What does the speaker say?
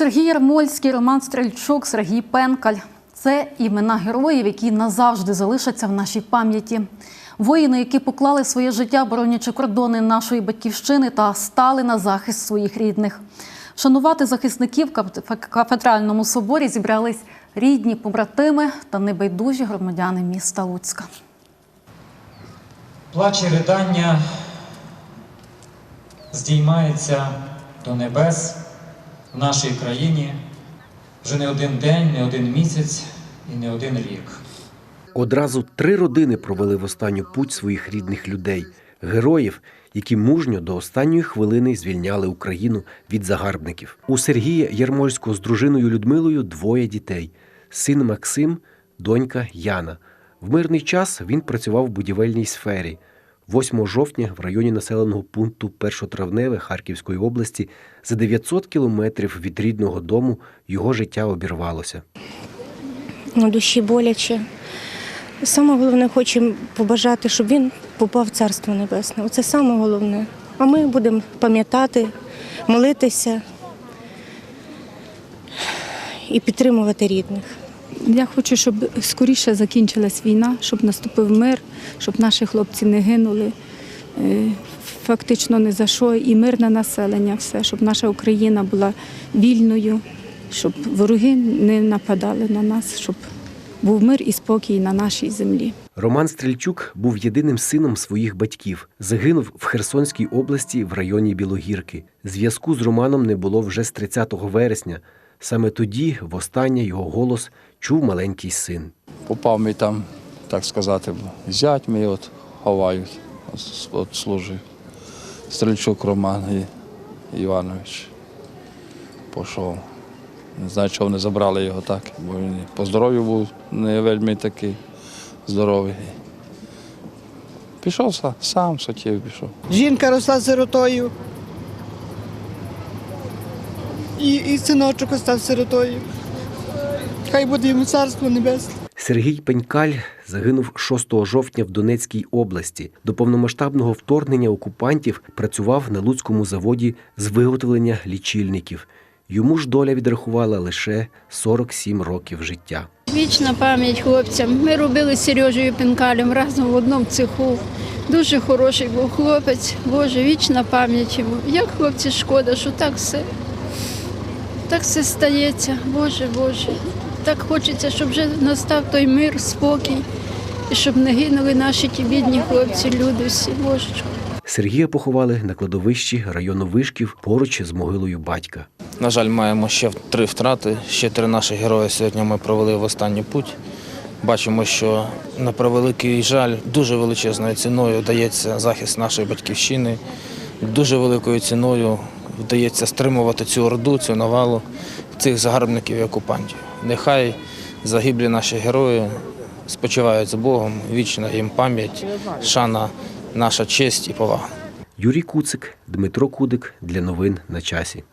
Сергій Ярмольський, Роман Стрельчук, Сергій Пенкаль це імена героїв, які назавжди залишаться в нашій пам'яті. Воїни, які поклали своє життя, боронячи кордони нашої батьківщини та стали на захист своїх рідних. Шанувати захисників в кафедральному соборі зібрались рідні, побратими та небайдужі громадяни міста Луцька. Плач і ридання здіймається до небес в нашій країні вже не один день, не один місяць і не один рік. Одразу три родини провели в останню путь своїх рідних людей, героїв, які мужньо до останньої хвилини звільняли Україну від загарбників. У Сергія Ярмольського з дружиною Людмилою двоє дітей: син Максим, донька Яна. В мирний час він працював в будівельній сфері. 8 жовтня в районі населеного пункту Першотравневе Харківської області за 900 кілометрів від рідного дому його життя обірвалося. на душі боляче. Саме головне, хочемо побажати, щоб він попав в Царство Небесне. Оце саме головне. А ми будемо пам'ятати, молитися і підтримувати рідних. Я хочу, щоб скоріше закінчилась війна, щоб наступив мир, щоб наші хлопці не гинули. е, Фактично не за що, і мирне населення, все, щоб наша Україна була вільною, щоб вороги не нападали на нас, щоб був мир і спокій на нашій землі. Роман Стрельчук був єдиним сином своїх батьків. Загинув в Херсонській області в районі Білогірки. Зв'язку з Романом не було вже з 30 вересня. Саме тоді, востаннє, його голос чув маленький син. попав мій там, так сказати, зять мій от ховають, от, служив. Стрільчук Роман Іванович. Пішов. Не знаю, чого вони забрали його так, бо він по здоров'ю був не вельми такий здоровий. Пішов сам, сам хотів пішов. Жінка росла сиротою. І, і синочок став сиротою. Хай буде йому царство небесне. Сергій Пенькаль загинув 6 жовтня в Донецькій області. До повномасштабного вторгнення окупантів працював на Луцькому заводі з виготовлення лічильників. Йому ж доля відрахувала лише 47 років життя. Вічна пам'ять хлопцям. Ми робили з Сережею Пінкалем разом в одному цеху. Дуже хороший був хлопець. Боже, вічна пам'ять йому. Як хлопці шкода, що так все. Так все стається. Боже, Боже. Так хочеться, щоб вже настав той мир, спокій, і щоб не гинули наші ті бідні хлопці, люди всі. Божечко. Сергія поховали на кладовищі району Вишків поруч з могилою батька. На жаль, маємо ще три втрати. Ще три наші герої сьогодні ми провели в останню путь. Бачимо, що на превеликий жаль дуже величезною ціною дається захист нашої батьківщини. Дуже великою ціною вдається стримувати цю орду, цю навалу цих загарбників і окупантів. Нехай загиблі наші герої спочивають з Богом, вічна їм пам'ять, шана, наша честь і повага. Юрій Куцик, Дмитро Кудик для новин на часі.